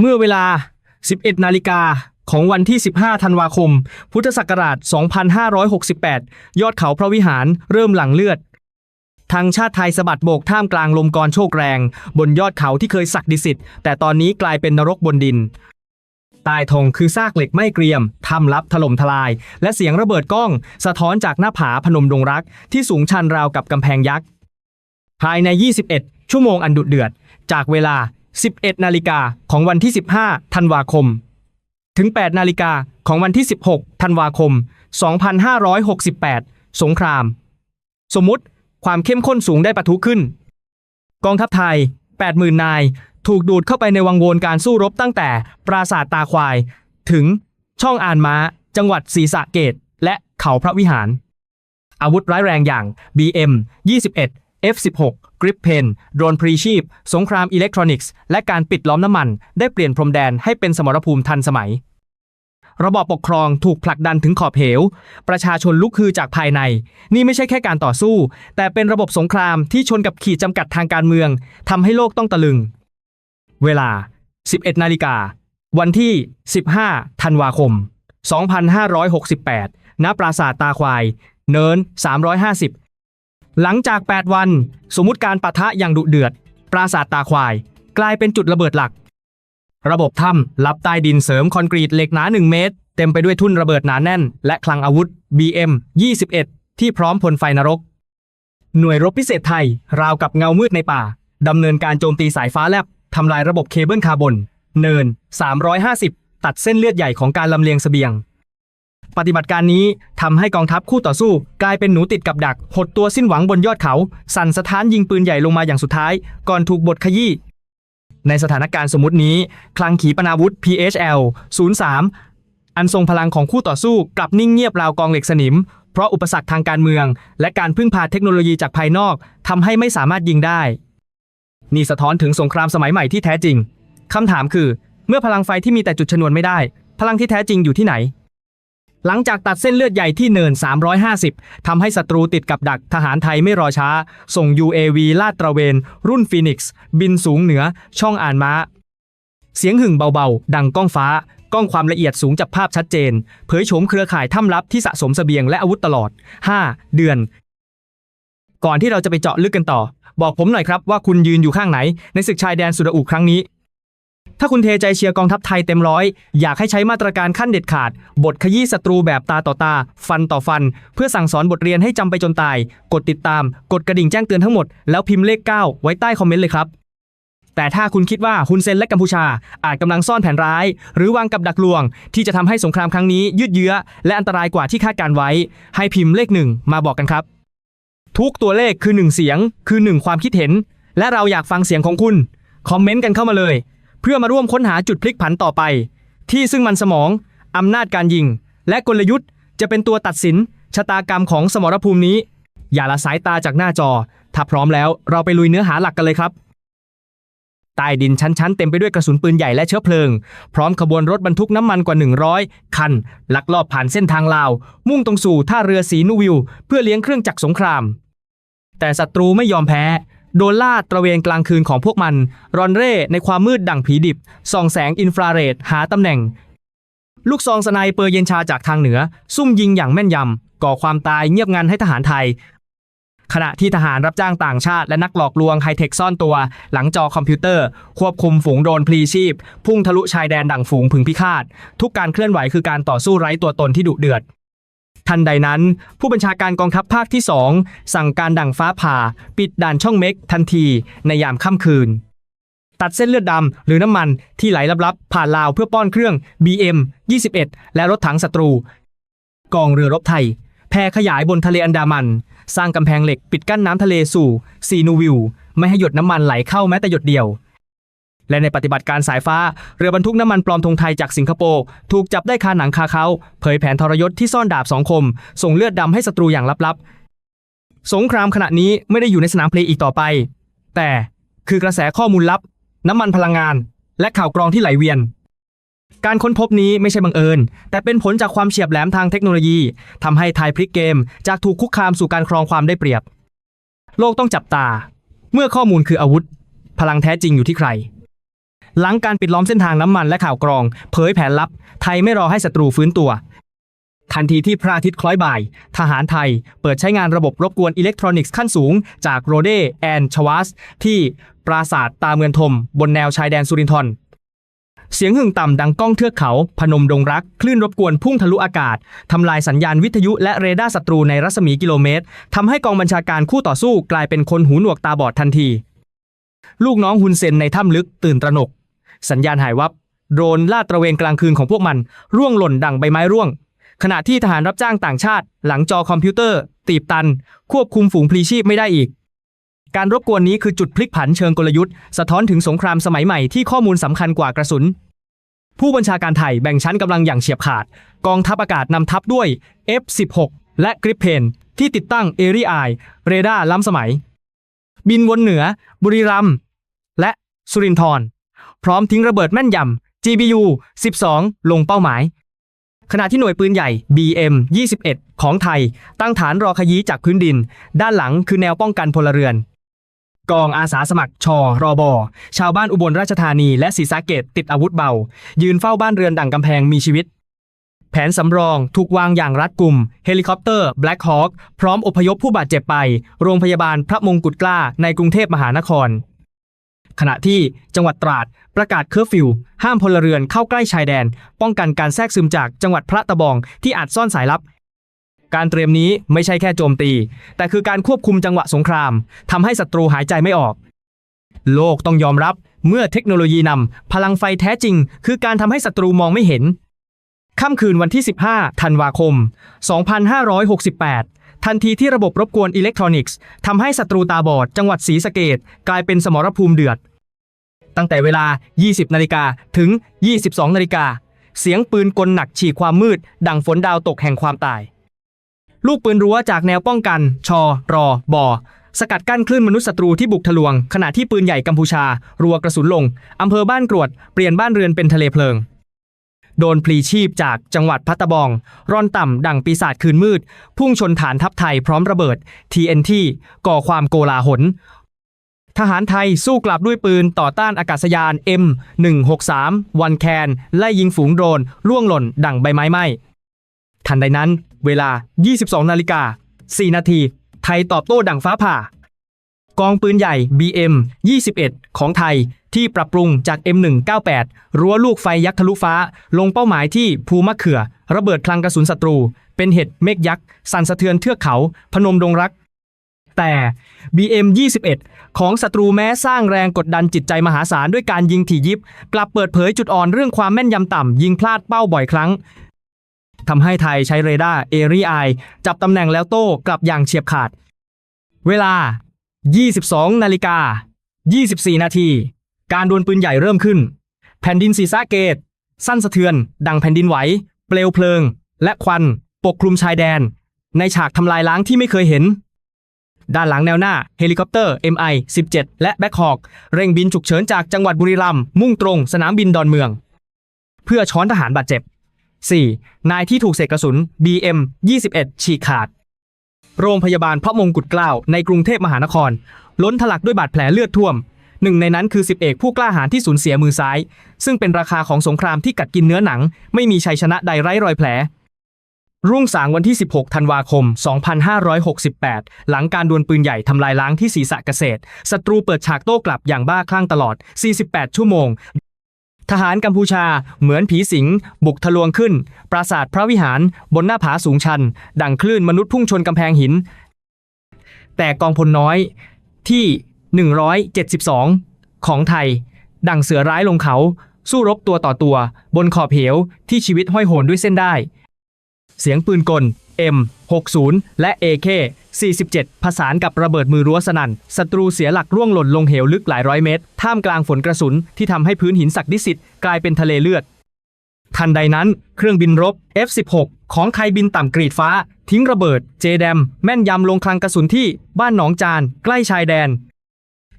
เมื่อเวลา 11 นาฬิกาของวันที่ 15 ธันวาคม พุทธศักราช 2568 ยอดเขาพระวิหารเริ่มหลั่งเลือด ทางชาติไทยสะบัดโบกท่ามกลางลมกรโชกแรง บนยอดเขาที่เคยศักดิสิทธิ์แต่ตอนนี้กลายเป็นนรกบนดินใต้ธงคือซากเหล็กไม่เกรียมถ้ำลับถล่มทลาย และเสียงระเบิดก้อง สะท้อนจากหน้าผาพนมดงรัก ที่สูงชันราวกับกำแพงยักษ์ ภายใน 21 ชั่วโมงอันดุเดือด จากเวลา 11 นาฬิกาของวันที่ 15 ธันวาคม ถึง 8 นาฬิกาของวันที่ 16 ธันวาคม 2568 สงคราม สมมุติความเข้มข้นสูงได้ปะทุขึ้น กองทัพไทย 80,000 นาย ถูกดูดเข้าไปในวังวนการสู้รบตั้งแต่ปราสาทตาควาย ถึงช่องอ่านม้า จังหวัดศรีสะเกดและเขาพระวิหาร อาวุธร้ายแรงอย่าง BM 21 F16 กริปเพน โดรนพรีชีพ สงครามอิเล็กทรอนิกส์ และการปิดล้อมน้ำมัน ได้เปลี่ยนพรมแดนให้เป็นสมรภูมิทันสมัย ระบอบปกครองถูกผลักดันถึงขอบเหว ประชาชนลุกฮือจากภายใน นี่ไม่ใช่แค่การต่อสู้ แต่เป็นระบบสงครามที่ชนกับขีดจำกัดทางการเมืองทำให้โลกต้องตะลึง เวลา 11 นาฬิกา วันที่ 15 ธันวาคม 2568 ณ ปราสาทตาควาย เนิน 350 หลังจาก 8 วัน สมมุติการปะทะอย่างดุเดือด ปราสาทตาควาย กลายเป็นจุดระเบิดหลัก ระบบถ้ำลับใต้ดินเสริมคอนกรีตเหล็กหนา 1 เมตร เต็มไปด้วยทุ่นระเบิดหนาแน่น และคลังอาวุธ BM 21 ที่พร้อมพลไฟนรก หน่วยรบพิเศษไทย ราวกับเงามืดในป่าดำเนินการโจมตีสายฟ้าแลบทำลายระบบเคเบิลคาร์บอนเนิน 350 ตัดเส้นเลือดใหญ่ของการลำเลียงเสบียง ปฏิบัติการนี้ทำให้กองทัพคู่ต่อสู้ กลายเป็นหนูติดกับดัก หดตัวสิ้นหวังบนยอดเขา สั่นสะท้านยิงปืนใหญ่ลงมาอย่างสุดท้าย ก่อนถูกบทขยี้ในสถานการณ์สมมตินี้ คลังขีปนาวุธ PHL 03 อันทรงพลังของคู่ต่อสู้กลับนิ่งเงียบราวกองเหล็กสนิม เพราะอุปสรรคทางการเมือง และการพึ่งพาเทคโนโลยีจากภายนอกทำให้ไม่สามารถยิงได้ นี่สะท้อนถึงสงครามสมัยใหม่ที่แท้จริงคำถามคือ เมื่อพลังไฟที่มีแต่จุดชนวนไม่ได้ พลังที่แท้จริงอยู่ที่ไหน หลังจากตัดเส้นเลือดใหญ่ที่เนิน 350ทำให้ศัตรูติดกับดักทหารไทยไม่รอช้า ส่ง UAV ลาดตระเวน รุ่นฟีนิกซ์บินสูงเหนือ ช่องอ่านม้า เสียงหึ่งเบาๆ ดังก้องฟ้า กล้องความละเอียดสูงจับภาพชัดเจน เผยโฉมเครือข่ายถ้ำลับที่สะสมเสบียงและอาวุธตลอด 5 เดือน ก่อนที่เราจะไปเจาะลึกกันต่อ บอกผมหน่อยครับว่าคุณยืนอยู่ข้างไหน ในศึกชายแดนสุดอุครั้งนี้ ถ้าคุณเทใจเชียร์กองทัพไทยเต็มร้อย อยากให้ใช้มาตรการขั้นเด็ดขาด บทขยี้ศัตรูแบบตาต่อตา ฟันต่อฟัน เพื่อสั่งสอนบทเรียนให้จำไปจนตาย กดติดตาม กดกระดิ่งแจ้งเตือนทั้งหมด แล้วพิมพ์เลข 9 ไว้ใต้คอมเมนต์เลยครับแต่ถ้าคุณคิดว่าฮุนเซนและกัมพูชา อาจกำลังซ่อนแผนร้าย หรือวางกับดักลวง ที่จะทำให้สงครามครั้งนี้ยืดเยื้อ และอันตรายกว่าที่คาดการไว้ ให้พิมพ์เลขหนึ่งมาบอกกันครับ ทุกตัวเลขคือหนึ่งเสียง คือหนึ่งความคิดเห็น และเราอยากฟังเสียงของคุณ คอมเมนต์กันเข้ามาเลย เพื่อมาร่วมค้นหาจุดพลิกผันต่อไป ที่ซึ่งมันสมองอำนาจการยิง และกลยุทธ์จะเป็นตัวตัดสินชะตากรรมของสมรภูมินี้ อย่าละสายตาจากหน้าจอ ถ้าพร้อมแล้วเราไปลุยเนื้อหาหลักกันเลยครับใต้ดินชั้นๆ เต็มไปด้วยกระสุนปืนใหญ่และเชื้อเพลิง พร้อมขบวนรถบรรทุกน้ำมันกว่า 100 คัน ลักลอบผ่านเส้นทางลาว มุ่งตรงสู่ท่าเรือสีนูวิว เพื่อเลี้ยงเครื่องจักรสงคราม แต่ศัตรูไม่ยอมแพ้ โดนล่าตระเวนกลางคืนของพวกมัน รอนเร่ในความมืดดั่งผีดิบ ส่องแสงอินฟราเรดหาตำแหน่ง ลูกซองสไนเปอร์เย็นชาจากทางเหนือ ซุ่มยิงอย่างแม่นยำ ก่อความตายเงียบงันให้ทหารไทย ขณะที่ทหารรับจ้างต่างชาติและนักหลอกลวงไฮเทคซ่อนตัว หลังจอคอมพิวเตอร์ ควบคุมฝูงโดรนพลีชีพ พุ่งทะลุชายแดนดั่งฝูงผึ่งพิฆาต ทุกการเคลื่อนไหวคือการต่อสู้ไร้ตัวตนที่ดุเดือด ทันใดนั้น ผู้บัญชาการกองทัพภาคที่ 2 สั่งการดั่งฟ้าผ่า ปิดด่านช่องเม็กทันทีในยามค่ำคืน ตัดเส้นเลือดดำหรือน้ำมันที่ไหลลับๆ ผ่านลาวเพื่อป้อนเครื่อง BM 21 และรถถังศัตรู กองเรือรบไทยแพ่ขยายบนทะเลอันดามัน สร้างกำแพงเหล็กปิดกั้นน้ำทะเลสู่ซีนูวิว ไม่ให้หยดน้ำมันไหลเข้าแม้แต่หยดเดียว และในปฏิบัติการสายฟ้าเรือบรรทุกน้ำมันปลอมธงไทยจากสิงคโปร์ถูกจับได้คาหนังคาเขาเผยแผนทรยศที่ซ่อนดาบสองคม ส่งเลือดดำให้ศัตรูอย่างลับๆ สงครามขณะนี้ไม่ได้อยู่ในสนามเพลย์อีกต่อไป แต่คือกระแสข้อมูลลับ น้ำมันพลังงาน และข่าวกรองที่ไหลเวียน การค้นพบนี้ไม่ใช่บังเอิญ แต่เป็นผลจากความเฉียบแหลมทางเทคโนโลยีทำให้ไทยพลิกเกม จากถูกคุกคามสู่การครองความได้เปรียบ โลกต้องจับตา เมื่อข้อมูลคืออาวุธ พลังแท้จริงอยู่ที่ใคร หลังการปิดล้อมเส้นทางน้ำมันและข่าวกรอง เผยแผนลับ ไทยไม่รอให้ศัตรูฟื้นตัว ทันทีที่พระอาทิตย์คล้อยบ่าย ทหารไทย เปิดใช้งานระบบรบกวนอิเล็กทรอนิกส์ขั้นสูง จากโรเดแอนชวาสที่ปราสาทตาเมือนทม บนแนวชายแดนสุรินทร์เสียงหึ่งต่ำดังก้องเทือกเขา พนมดงรัก คลื่นรบกวนพุ่งทะลุอากาศ ทำลายสัญญาณวิทยุและเรดาร์ศัตรูในรัศมีกิโลเมตร ทำให้กองบัญชาการคู่ต่อสู้กลายเป็นคนหูหนวกตาบอดทันที ลูกน้องฮุนเซนในถ้ำลึกตื่นตระหนก สัญญาณหายวับโดรนลาดตระเวนกลางคืนของพวกมัน ร่วงหล่นดังใบไม้ร่วง ขณะที่ทหารรับจ้างต่างชาติ หลังจอคอมพิวเตอร์ ตีบตัน ควบคุมฝูงพลีชีพไม่ได้อีก การรบกวนนี้คือจุดพลิกผันเชิงกลยุทธ์ สะท้อนถึงสงครามสมัยใหม่ที่ข้อมูลสำคัญกว่ากระสุน ผู้บัญชาการไทยแบ่งชั้นกำลังอย่างเฉียบขาด กองทัพอากาศนำทัพด้วย F-16 และกริปเพนที่ติดตั้งเอรีไอเรดาร์ล้ำสมัย บินวนเหนือ บุรีรัมย์และสุรินทร์ พร้อมทิ้งระเบิดแม่นยำ GBU 12 ลงเป้าหมาย ขณะที่หน่วยปืนใหญ่ BM 21 ของไทย ตั้งฐานรอขยี้จากพื้นดิน ด้านหลังคือแนวป้องกันพลเรือน กองอาสาสมัครชอรอบอชาวบ้านอุบลราชธานีและศรีสะเกดติดอาวุธเบา ยืนเฝ้าบ้านเรือนดั่งกำแพงมีชีวิตแผนสำรองถูกวางอย่างรัดกุม เฮลิคอปเตอร์ Black Hawk พร้อมอพยพผู้บาดเจ็บไป โรงพยาบาลพระมงกุฎเกล้าในกรุงเทพมหานคร ขณะที่จังหวัดตราดประกาศเคอร์ฟิว ห้ามพลเรือนเข้าใกล้ชายแดน ป้องกันการแทรกซึมจากจังหวัดพระตะบองที่อาจซ่อนสายลับ การเตรียมนี้ไม่ใช่แค่โจมตี แต่คือการควบคุมจังหวะสงครามทำให้ศัตรูหายใจไม่ออก โลกต้องยอมรับเมื่อเทคโนโลยีนำพลังไฟแท้จริง คือการทำให้ศัตรูมองไม่เห็นค่ำคืนวันที่ 15 ธันวาคม 2568 ทันทีที่ระบบรบกวนอิเล็กทรอนิกส์ทำให้ศัตรูตาบอดจังหวัดศรีสะเกดกลายเป็นสมรภูมิเดือด ตั้งแต่เวลา 20 นาฬิกาถึง 22 นาฬิกา เสียงปืนกลหนักฉีกความมืด ดังฝนดาวตกแห่งความตาย ลูกปืนรั้วจากแนวป้องกัน ชอ รอ บอ สกัดกั้นคลื่นมนุษย์ศัตรูที่บุกทะลวง ขณะที่ปืนใหญ่กัมพูชา รัวกระสุนลงอำเภอบ้านกรวดเปลี่ยนบ้านเรือนเป็นทะเลเพลิง โดนพลีชีพจากจังหวัดพัตตะบอง ร่อนต่ำดังปีศาจคืนมืด พุ่งชนฐานทัพไทยพร้อมระเบิด TNT ก่อความโกลาหล ทหารไทยสู้กลับด้วยปืนต่อต้านอากาศยาน M163 วันแคนไล่ยิงฝูงโดรนล่วงหล่นดังใบไม้ไหม้ทันใดนั้น เวลา 22นาฬิกา4นาทีไทยตอบโต้ดังฟ้าผ่า กองปืนใหญ่ BM 21 ของไทย ที่ปรับปรุงจาก M198 รั้วลูกไฟยักษ์ทะลุฟ้า ลงเป้าหมายที่ภูมะเขือระเบิดคลังกระสุนศัตรู เป็นเห็ดเมฆยักษ์ สั่นสะเทือนเทือกเขา พนมดงรัก แต่ BM 21 ของศัตรูแม้สร้างแรงกดดันจิตใจมหาศาลด้วยการยิงถี่ยิบ กลับเปิดเผยจุดอ่อนเรื่องความแม่นยำต่ำยิงพลาดเป้าบ่อยครั้งทำให้ไทยใช้เรดาร์เอรีไอจับตำแหน่งแล้วโต้กลับอย่างเฉียบขาด เวลา 22 นาฬิกา 24 นาที การดวลปืนใหญ่เริ่มขึ้น แผ่นดินศรีสะเกต สั้นสะเทือน ดังแผ่นดินไหว เปลวเพลิง และควัน ปกคลุมชายแดน ในฉากทำลายล้างที่ไม่เคยเห็น ด้านหลังแนวหน้าเฮลิคอปเตอร์ MI-17 และแบ็คฮอกเร่งบินฉุกเฉินจากจังหวัดบุรีรัมย์มุ่งตรงสนามบินดอนเมือง เพื่อช้อนทหารบาดเจ็บ 4. นายที่ถูกเศษกระสุน BM 21ฉีกขาด โรงพยาบาลพระมงกุฎเกล้าในกรุงเทพมหานคร ล้นทะลักด้วยบาดแผลเลือดท่วม หนึ่งในนั้นคือสิบเอกผู้กล้าหาญที่สูญเสียมือซ้าย ซึ่งเป็นราคาของสงครามที่กัดกินเนื้อหนัง ไม่มีชัยชนะใดไร้รอยแผล รุ่งสางวันที่ 16 ธันวาคม 2568 หลังการดวลปืนใหญ่ทำลายล้างที่ศรีสะเกษตรศัตรูเปิดฉากโต้กลับอย่างบ้าคลั่งตลอด 48 ชั่วโมง ทหารกัมพูชาเหมือนผีสิง บุกทะลวงขึ้น ปราสาทพระวิหารบนหน้าผาสูงชัน ดังคลื่นมนุษย์พุ่งชนกำแพงหิน แต่กองพลน้อยที่ 172 ของไทย ดังเสือร้ายลงเขา สู้รบตัวต่อตัว บนขอบเหวที่ชีวิตห้อยโหนด้วยเส้นได้ เสียงปืนกล M60 และ AK 47 ผสานกับระเบิดมือรั้วสนั่นศัตรูเสียหลักร่วงหล่นลงเหวลึกหลายร้อยเมตร ท่ามกลางฝนกระสุนที่ทำให้พื้นหินศักดิสิตกลายเป็นทะเลเลือด ทันใดนั้นเครื่องบินรบ F16 ของไทยบินต่ำกรีดฟ้า ทิ้งระเบิด เจแดม แม่นยำลงคลังกระสุนที่บ้านหนองจาน ใกล้ชายแดน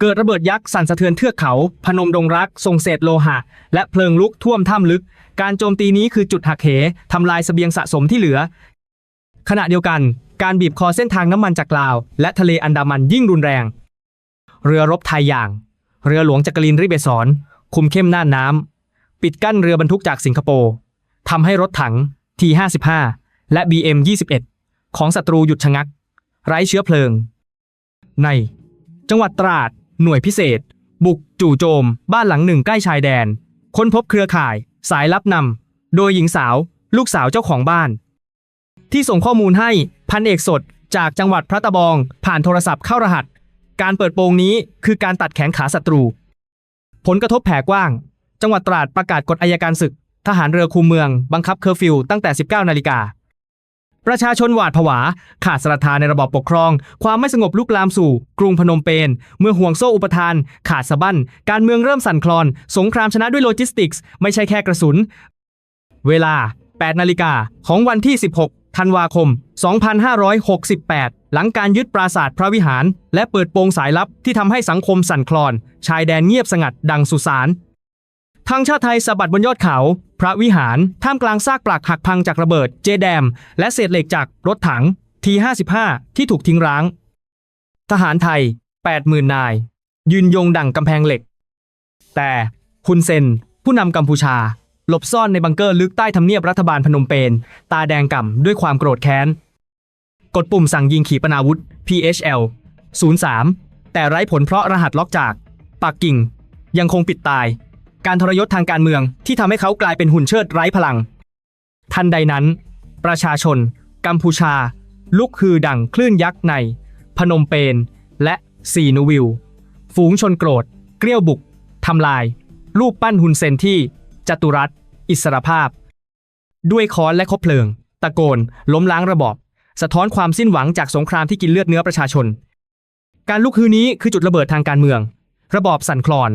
เกิดระเบิดยักษ์สั่นสะเทือนเทือกเขา พนมดงรักส่งเศษโลหะ และเพลิงลุกท่วมถ้ำลึก การโจมตีนี้คือจุดหักเหทำลายเสบียงสะสมที่เหลือ ขณะเดียวกัน การบีบคอเส้นทางน้ำมันจากลาว และทะเลอันดามันยิ่งรุนแรง เรือรบไทยอย่าง เรือหลวงจักรินร์ริเบศรคุมเข้มน่านน้ำปิดกั้นเรือบรรทุกจากสิงคโปร์ทำให้รถถัง T55 และ BM21 ของศัตรูหยุดชะงัก ไร้เชื้อเพลิง ใน จังหวัดตราด หน่วยพิเศษ บุก จู่โจม บ้านหลังหนึ่งใกล้ชายแดน ค้นพบเครือข่าย สายลับนำโดยหญิงสาว ลูกสาวเจ้าของบ้าน ที่ส่งข้อมูลให้พันเอกสดจากจังหวัดพระตะบอง ผ่านโทรศัพท์เข้ารหัส การเปิดโปงนี้คือการตัดแขนขาศัตรู ผลกระทบแผ่กว้าง จังหวัดตราดประกาศกฎอายการศึก ทหารเรือคูเมือง บังคับเคอร์ฟิวตั้งแต่ 19 นาฬิกาประชาชนหวาดผวา ขาดศรัทธาในระบอบปกครอง ความไม่สงบลุกลามสู่ กรุงพนมเปญเมื่อห่วงโซ่อุปทาน ขาดสะบั้น การเมืองเริ่มสั่นคลอน สงครามชนะด้วยโลจิสติกส์ ไม่ใช่แค่กระสุน เวลา 8 นาฬิกาของวันที่ 16 ธันวาคม 2568 หลังการยึดปราสาทพระวิหาร และเปิดโปงสายลับที่ทำให้สังคมสั่นคลอน ชายแดนเงียบสงัดดังสุสานทางชาติไทยสะบัดบนยอดเขา พระวิหาร ท่ามกลางซากปลักหักพังจากระเบิดเจแดม และเศษเหล็กจากรถถัง T55 ที่ถูกทิ้งร้าง ทหารไทย 80,000 นาย ยืนยงดั่งกำแพงเหล็ก แต่คุณเซนผู้นำกัมพูชา หลบซ่อนในบังเกอร์ลึกใต้ทำเนียบรัฐบาลพนมเปญตาแดงก่ำด้วยความโกรธแค้น กดปุ่มสั่งยิงขีปนาวุธ PHL 03 แต่ไร้ผลเพราะรหัสล็อกจาก ปักกิ่ง ยังคงปิดตาย การทรยศทางการเมืองที่ทำให้เขากลายเป็นหุ่นเชิดไร้พลัง ทันใดนั้น ประชาชน กัมพูชา ลุกฮือดังคลื่นยักษ์ใน พนมเปญและซีนูวิล ฝูงชนโกรธ เกลี้ยวบุกทำลาย รูปปั้นฮุนเซนที่ จตุรัส อิสรภาพ ด้วยค้อนและคบเพลิง ตะโกน ล้มล้างระบอบ สะท้อนความสิ้นหวังจากสงครามที่กินเลือดเนื้อประชาชน การลุกฮือนี้คือจุดระเบิดทางการเมือง ระบอบสั่นคลอน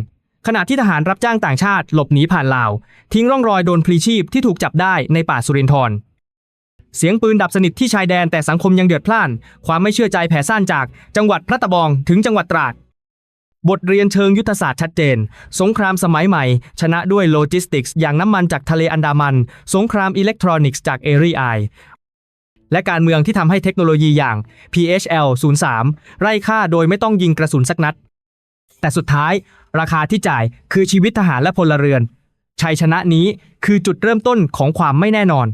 ขณะที่ทหารรับจ้างต่างชาติหลบหนีผ่านลาว ทิ้งร่องรอยโดนพลีชีพที่ถูกจับได้ในป่าสุรินทร์เสียงปืนดับสนิทที่ชายแดนแต่สังคมยังเดือดพล่าน ความไม่เชื่อใจแผ่ซ่านจากจังหวัดพระตะบองถึงจังหวัดตราด บทเรียนเชิงยุทธศาสตร์ชัดเจน สงครามสมัยใหม่ ชนะด้วยโลจิสติกส์อย่างน้ำมันจากทะเลอันดามัน สงครามอิเล็กทรอนิกส์จากเอรีไอและการเมืองที่ทำให้เทคโนโลยีอย่าง PHL 03 ไร่ฆ่าโดยไม่ต้องยิงกระสุนสักนัด แต่สุดท้าย ราคาที่จ่ายคือชีวิตทหารและพลเรือน ชัยชนะนี้คือจุดเริ่มต้นของความไม่แน่นอน